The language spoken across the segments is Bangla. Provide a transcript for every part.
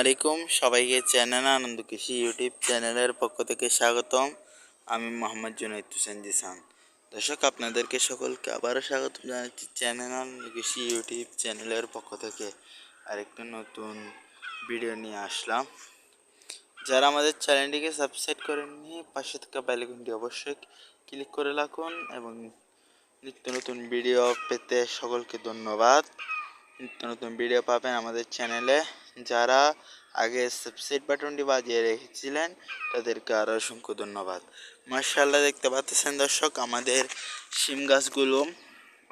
আলাইকুম। সবাইকে চ্যানেল আনন্দ কৃষি ইউটিউব চ্যানেলের পক্ষ থেকে স্বাগতম। আমি মোহাম্মদ জুনাইদ হোসেন জিসান। দর্শক, আপনাদেরকে সকলকে আবারও স্বাগত জানাচ্ছি চ্যানেল আনন্দ কৃষি ইউটিউব চ্যানেলের পক্ষ থেকে। আরেকটা নতুন ভিডিও নিয়ে আসলাম। যারা আমাদের চ্যানেলটিকে সাবস্ক্রাইব করেননি, পাশে থাকা বেলাইকনটি অবশ্যই ক্লিক করে রাখুন এবং নিত্য নতুন ভিডিও পেতে সকলকে ধন্যবাদ। নিত্য নতুন ভিডিও পাবেন আমাদের চ্যানেলে। যারা আগে সাবস্ক্রাইব বাটনটি বাজিয়ে রেখেছিলেন, তাদেরকে আরও অসংখ্য ধন্যবাদ। মার্শাল্লাহ দেখতে পাচ্ছেন দর্শক, আমাদের শিম গাছগুলো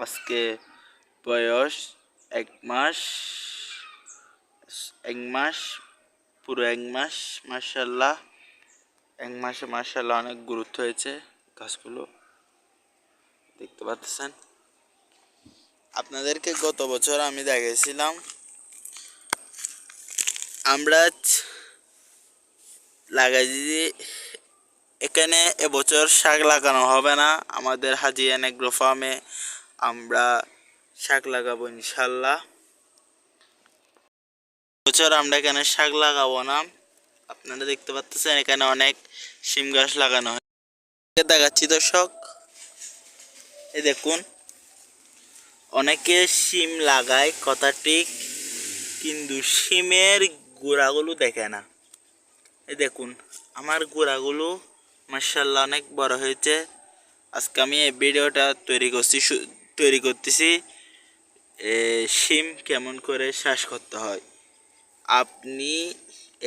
আজকে বয়স এক মাস এক মাস, পুরো এক মাস মার্শাল্লাহ এক মাসে মার্শাল্লাহ অনেক গুরুত্ব হয়েছে গাছগুলো। দেখতে পাচ্ছেন। আপনাদেরকে গত বছর আমি দেখেছিলাম আমরা লাগাইছি এখানে এবছর শাক লাগানো হবে না। আমাদের হাজিয়ান এগ্রো ফার্মে আমরা শাক লাগাবো ইনশাল্লাহ। বছর আমরা এখানে শাক লাগাবো না। আপনারা দেখতে পাচ্ছেন এখানে অনেক শিম গাছ লাগানো হয় দেখাচ্ছি দর্শক। এ দেখুন, অনেকে সিম লাগায়, কথা ঠিক। কিন্তু সিমের গোড়াগুলো দেখে না। এই দেখুন, আমার গোড়াগুলো মার্শাল্লাহ অনেক বড় হয়েছে। আজকে আমি এই ভিডিওটা তৈরি করছি তৈরি করতেছি। সিম কেমন করে শ্বাস করতে হয়। আপনি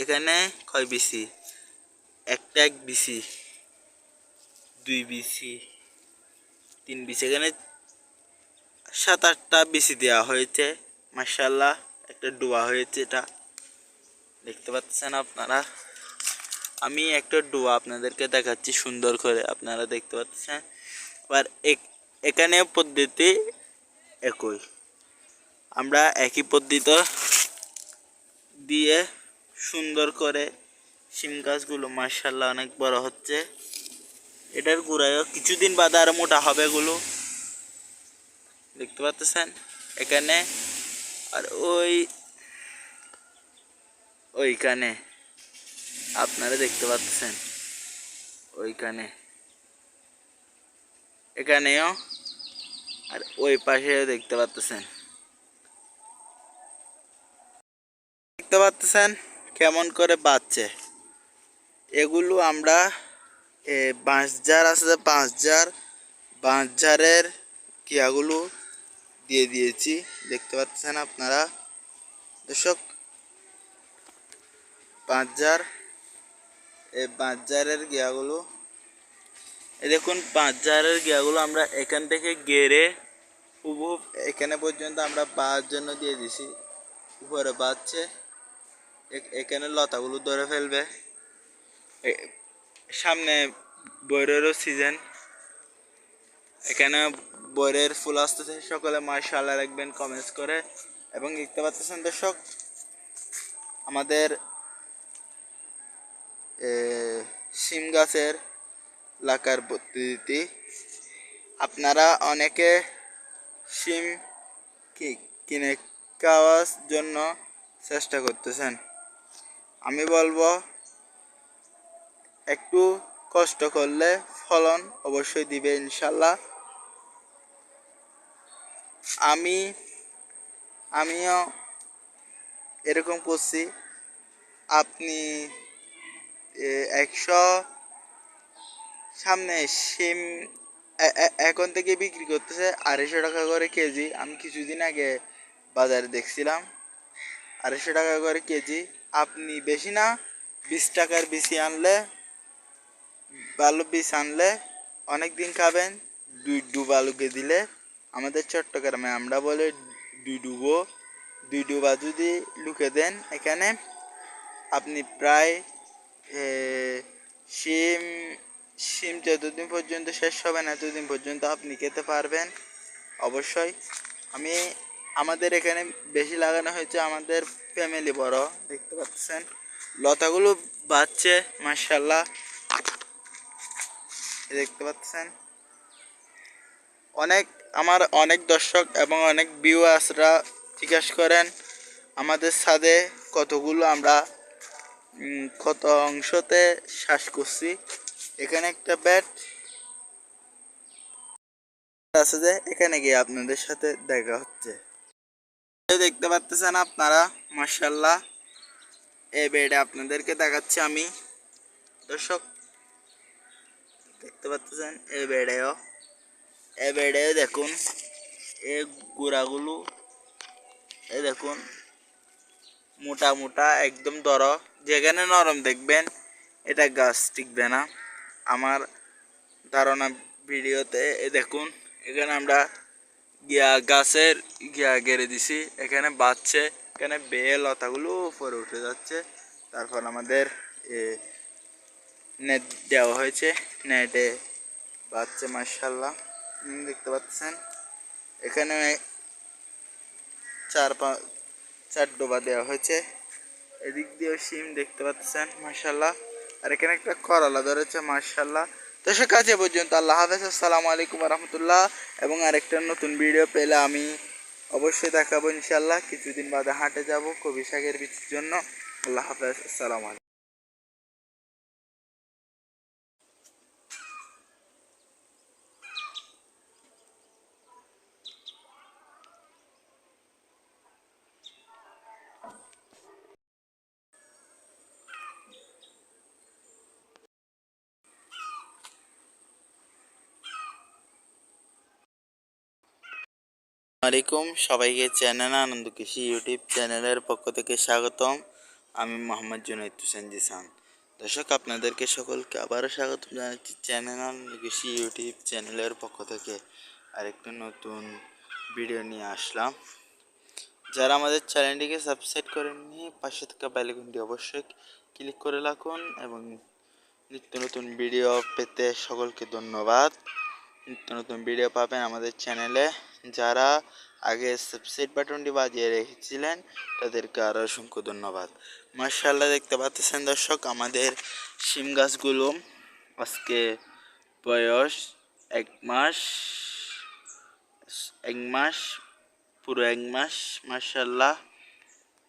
এখানে কয় বিসি? একটা এক বিসি, দুই বিসি, তিন বিসি, এখানে সাত আটটা বিসি দেওয়া হয়েছে। মার্শাল্লাহ একটা ডোয়া হয়েছে এটা। দেখতে পাচ্ছেন আপনারা? আমি একটা ডোয়া আপনাদেরকে দেখাচ্ছি সুন্দর করে, আপনারা দেখতে পাচ্ছেন? এবার এখানে পদ্ধতি একই। আমরা একই পদ্ধতি দিয়ে সুন্দর করে শিম গাছগুলো মার্শাল্লাহ অনেক বড় হচ্ছে। এটার গোড়ায়ও কিছুদিন বাদে আরও মোটা হবে এগুলো। দেখতে পাচ্ছেন? এখানে আর ওই ওইখানে। আপনারা দেখতে পাচ্ছেন। ওইখানে। এখানেও। আর ওই পাশেও দেখতে পাচ্ছেন। দেখতে পাচ্ছেন কেমন করে বাঁচছে। এগুলো আমরা এ, বাঁশঝাড় আছে যে বাঁশঝাড় বাঁশঝাড়ের কিয়াগুলো দিয়ে দিয়েছি। দেখতে পাচ্ছেন আপনারা। দর্শক বাঁশঝাড় এই বাঁশঝাড়ের গিয়াগুলো এই দেখুন বাঁশঝাড়ের গিয়াগুলো আমরা এখান থেকে গেড়ে উবু এখানে পর্যন্ত আমরা বাঁধার জন্য দিয়ে দিছি উপরে বাঁধছে এ- এখানে লতাগুলো ধরে ফেলবে এ- সামনে বৈরেরও সিজন এখানে বৈরের ফুল আসতেছে সকলে মার্শাল্লাহ রাখবেন কমেন্টস করে এবং দেখতে পাচ্ছেন দর্শক আমাদের এ, শিম গাছের লাকার পদ্ধতি আপনারা অনেকে শিম কিনে খাওয়ার জন্য চেষ্টা করতেছেন। আমি বলব, একটু কষ্ট করলে ফলন অবশ্যই দিবে ইনশাল্লাহ। আমি, আমিও এরকম করছি। আপনি একশো সামনে সিম এখন থেকে বিক্রি করতেছে আড়াইশো টাকা করে কেজি। আমি কিছুদিন আগে বাজারে দেখছিলাম, আড়াইশো টাকা করে কেজি। আপনি বেশি না, বিশ টাকার বেশি আনলে ভালো বীজ আনলে অনেক দিন খাবেন, দুই ডুব আলুকে দিলে। আমাদের চট্টগ্রামে আমরা বলে দুই ডুবো দুই ডুবা যদি লুকে দেন এখানে আপনি প্রায় শিম শিম যতদিন পর্যন্ত শেষ হবে না, এতদিন পর্যন্ত আপনি খেতে পারবেন, অবশ্যই। আমি, আমাদের এখানে বেশি লাগানো হয়েছে আমাদের ফ্যামিলি বড়, দেখতে পাচ্ছেন। লতাগুলো বাড়ছে মার্শাল্লাহ দেখতে পাচ্ছেন। অনেক, আমার অনেক দর্শক এবং অনেক ভিউয়ার্সরা জিজ্ঞাসা করেন, আমাদের ছাদে কতগুলো আমরা কত অংশতে শ্বাস করছি? এখানে একটা ব্যাট আছে যে, এখানে গিয়ে আপনাদের সাথে দেখা হচ্ছে। দেখতে পাচ্ছেন আপনারা মার্শাল্লাহ এই বেডে আপনাদেরকে দেখাচ্ছি আমি। দর্শক, দেখতে পাচ্ছেন এই বেডেও এই বেডে দেখুন এ গোড়াগুলো এ দেখুন। মোটা মোটা একদম দর। যেখানে নরম দেখবেন এটা গাছ টিকবে না। আমার ধারণা ভিডিওতে দেখুন এখানে আমরা গিয়া গাছের গিয়া গেড়ে দিছি। এখানে বাচ্চে এখানে বেয়ে লতাগুলো উপরে উঠে যাচ্ছে। তারপর আমাদের এ, নেট দেওয়া হয়েছে নেটে বাচ্চা মার্শাল্লাহ দেখতে পাচ্ছেন? এখানে চার পা চার ডোবা দেওয়া হয়েছে। এদিক দিয়েও সিম দেখতে পাচ্ছেন মার্শাল্লাহ আর এখানে একটা করলা ধরেছে মার্শাল্লাহ তো সে কাছে পর্যন্ত আল্লাহ হাফেজ, আসসালামু আলাইকুম রহমতুল্লাহ এবং আরেকটা নতুন ভিডিও পেলে আমি অবশ্যই দেখাবো ইনশাল্লাহ কিছুদিন বাদে হাটে যাব কবি শাকের বিচির জন্য। আল্লাহ হাফেজ, আসসালামু আলাইকুম। আলাইকুম, সবাইকে চ্যানেল আনন্দ কৃষি ইউটিউব চ্যানেলের পক্ষ থেকে স্বাগতম। আমি মোহাম্মদ জুনাইদ হোসেন জিসান। দর্শক, আপনাদেরকে সকলকে আবারও স্বাগতম জানাচ্ছি চ্যানেল আনন্দ কৃষি ইউটিউব চ্যানেলের পক্ষ থেকে। আরেকটা নতুন ভিডিও নিয়ে আসলাম। যারা আমাদের চ্যানেলটিকে সাবস্ক্রাইব করেননি, পাশে থাকা বেলগুনটি অবশ্যই ক্লিক করে রাখুন এবং নিত্য নতুন ভিডিও পেতে সকলকে ধন্যবাদ। নতুন ভিডিও পাবেন আমাদের চ্যানেলে যারা আগে সাবস্ক্রাইব বাটনটি বাজিয়ে রেখেছিলেন, তাদেরকে আরও অসংখ্য ধন্যবাদ। মার্শাল্লাহ দেখতে পাচ্ছেন দর্শক, আমাদের শিম গাছগুলো আজকে বয়স এক মাস এক মাস, পুরো এক মাস মার্শাল্লাহ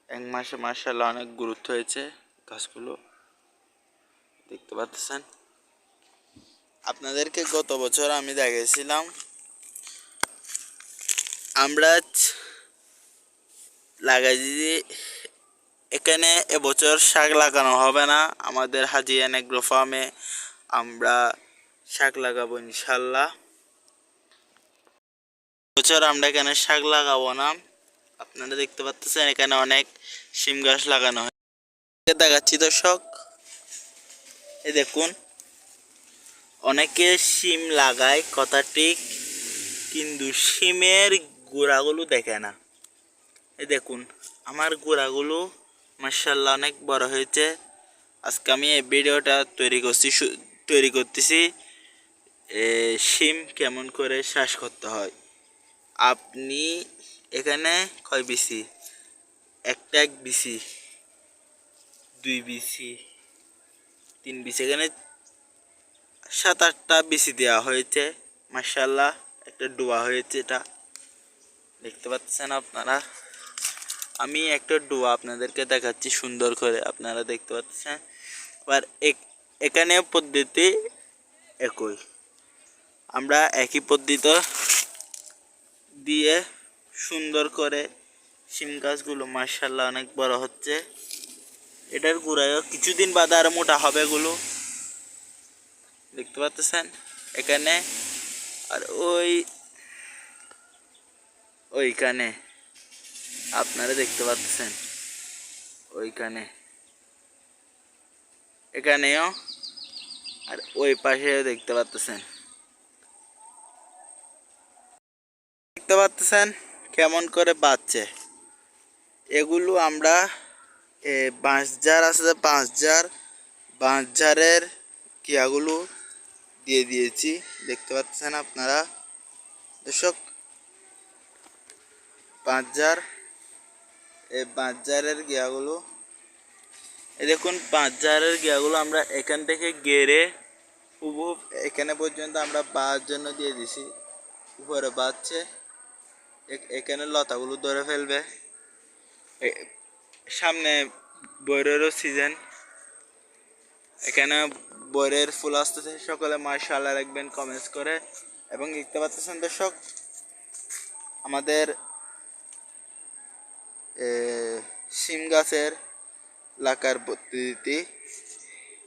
এক মাসে মার্শাল্লাহ অনেক গুরুত্ব হয়েছে গাছগুলো। দেখতে পাচ্ছেন? আপনাদেরকে গত বছর আমি দেখিয়েছিলাম আমরা লাগাইছি এখানে এবছর শাক লাগানো হবে না। আমাদের হাজিয়ান এগ্রো ফার্মে আমরা শাক লাগাবো ইনশাল্লাহ। বছর আমরা এখানে শাক লাগাবো না। আপনারা দেখতে পাচ্ছেন, এখানে অনেক শিম গাছ লাগানো হয় দেখাচ্ছি দর্শক। এই দেখুন। অনেকে সিম লাগায় কথা ঠিক কিন্তু সিমের গোড়াগুলো দেখে না। এই দেখুন আমার গোড়াগুলো মার্শাল্লাহ অনেক বড় হয়েছে। আজকে আমি এই ভিডিওটা তৈরি করছি তৈরি করতেছি। এ, সিম কেমন করে শ্বাস করতে হয়। আপনি এখানে কয় বিসি? একটা এক বিসি দুই বিসি তিন বিসি এখানে সাত আটটা বেশি দেওয়া হয়েছে। মার্শাল্লাহ একটা ডোয়া হয়েছে এটা। দেখতে পাচ্ছেন আপনারা? আমি একটা ডোয়া আপনাদেরকে দেখাচ্ছি সুন্দর করে, আপনারা দেখতে পাচ্ছেন? আর এখানে পদ্ধতি একই। আমরা একই পদ্ধতি দিয়ে সুন্দর করে শিম গাছগুলো মার্শাল্লাহ অনেক বড় হচ্ছে। এটার গুঁড়ায়ও কিছুদিন বাদে আরও মোটা হবে এগুলো। দেখতে পাচ্ছেন এখানে আর ওই ওইখানে। আপনারা দেখতে পাচ্ছেন ওইখানে। এখানেও আর ওই পাশেও দেখতে পাচ্ছেন দেখতে পাচ্ছেন কেমন করে বাঁচছে? এগুলো আমরা এ, বাঁশ জার আছে যে বাঁশ জার বাঁশ জারের কিয়াগুলো দিয়ে দিয়েছি। দেখতে পাচ্ছেন আপনারা? দর্শক পাঁচ জার এই পাঁচ জারের গিয়াগুলো দেখুন পাঁচ জারের গিয়াগুলো আমরা এখান থেকে গেড়ে উবু এখানে পর্যন্ত আমরা বাঁধার জন্য দিয়ে দিছি। উপরে বাঁধছে এ- এখানে লতাগুলো ধরে ফেলবে। সামনে বৈরেরও সিজন এখানে বৈরের ফুল আসতেছে, সকলে মার্শাল্লাহ রাখবেন কমেন্টস করে। এবং দেখতে পাচ্ছেন দর্শক, আমাদের শিম গাছের লাকার পদ্ধতি।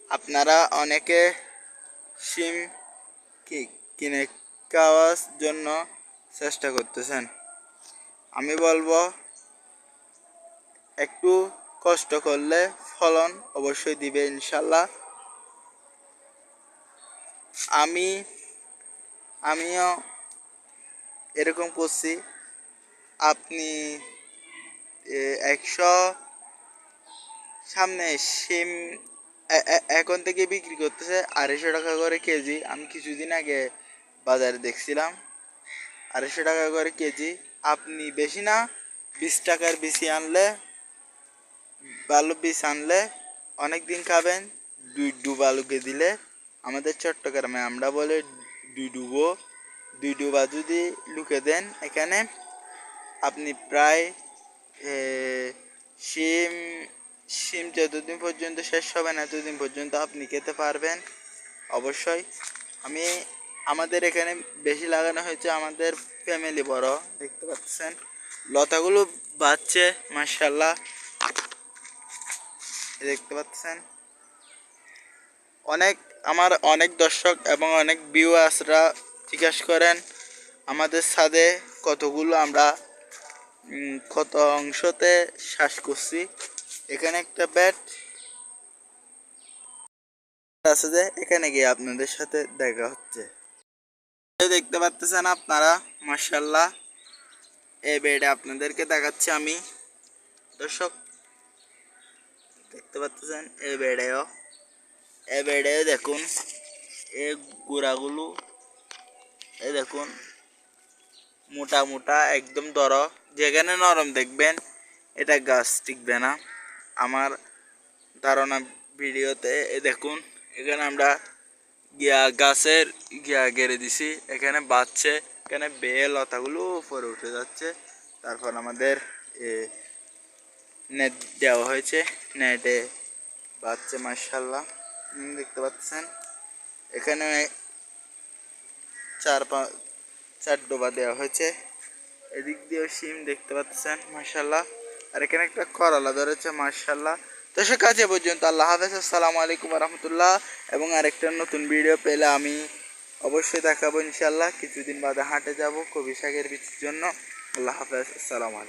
আপনারা অনেকে শিম কি- কিনে খাওয়ার জন্য চেষ্টা করতেছেন। আমি বলব, একটু কষ্ট করলে ফলন অবশ্যই দিবে ইনশাল্লাহ আমি, আমিও এরকম করছি। আপনি একশো সামনে সিম এখন থেকে বিক্রি করতেছে আড়াইশো টাকা করে কেজি। আমি কিছুদিন আগে বাজারে দেখছিলাম, আড়াইশো টাকা করে কেজি। আপনি বেশি না, বিশ টাকার বেশি আনলে ভালো বীজ আনলে অনেক দিন খাবেন, দুই ডুব আলুকে দিলে। আমাদের চট্টগ্রামে আমরা বলে দুই ডুবো, দুই ডুবা যদি লুকে দেন, এখানে আপনি প্রায় সিম শিম যতদিন পর্যন্ত শেষ হবে না ততদিন পর্যন্ত আপনি খেতে পারবেন। অবশ্যই আমি, আমাদের এখানে বেশি লাগানো হয়েছে আমাদের ফ্যামিলি বড়, দেখতে পাচ্ছেন। লতাগুলো বাড়ছে মার্শাল্লাহ দেখতে পাচ্ছেন। অনেক আমার অনেক দর্শক এবং অনেক ভিউয়ার্সরা জিজ্ঞাসা করেন, আমাদের ছাদে কতগুলো আমরা কত অংশতে শ্বাস করছি? এখানে একটা ব্যাট আছে যে, এখানে গিয়ে আপনাদের সাথে দেখা হচ্ছে। দেখতে পাচ্ছেন আপনারা মার্শাল্লাহ এই বেডে আপনাদেরকে দেখাচ্ছি আমি। দর্শক, দেখতে পাচ্ছেন এই বেডেও এই বেডে দেখুন এই গুড়াগুলো এই দেখুন মোটা মোটা একদম দর যেখানে নরম দেখবেন এটা গাছ টিকবে না আমার ধারণা ভিডিওতে এই দেখুন এখানে আমরা গিয়া গাছের গিয়া গেড়ে দিছি এখানে বাচ্চে এখানে বেয়ে লতাগুলো উপরে উঠে যাচ্ছে তারপর আমাদের এ, নেট দেওয়া হয়েছে নেটে বাচ্চা মার্শাল্লাহ দেখতে পাচ্ছেন। এখানে চার পা, চার ডোবা দেওয়া হয়েছে। এদিক দিয়েও সিম দেখতে পাচ্ছেন মার্শাল্লাহ আর এখানে একটা করলা ধরেছে মার্শাল্লাহ তো সে কাছে পর্যন্ত আল্লাহ হাফেজ, আসসালামু আলাইকুম রহমতুল্লাহ এবং আরেকটা নতুন ভিডিও পেলে আমি অবশ্যই দেখাবো ইনশাল্লাহ কিছুদিন বাদে হাটে যাব কবি শাকের বীজের জন্য। আল্লাহ হাফেজ, আসসালামু আলাইকুম।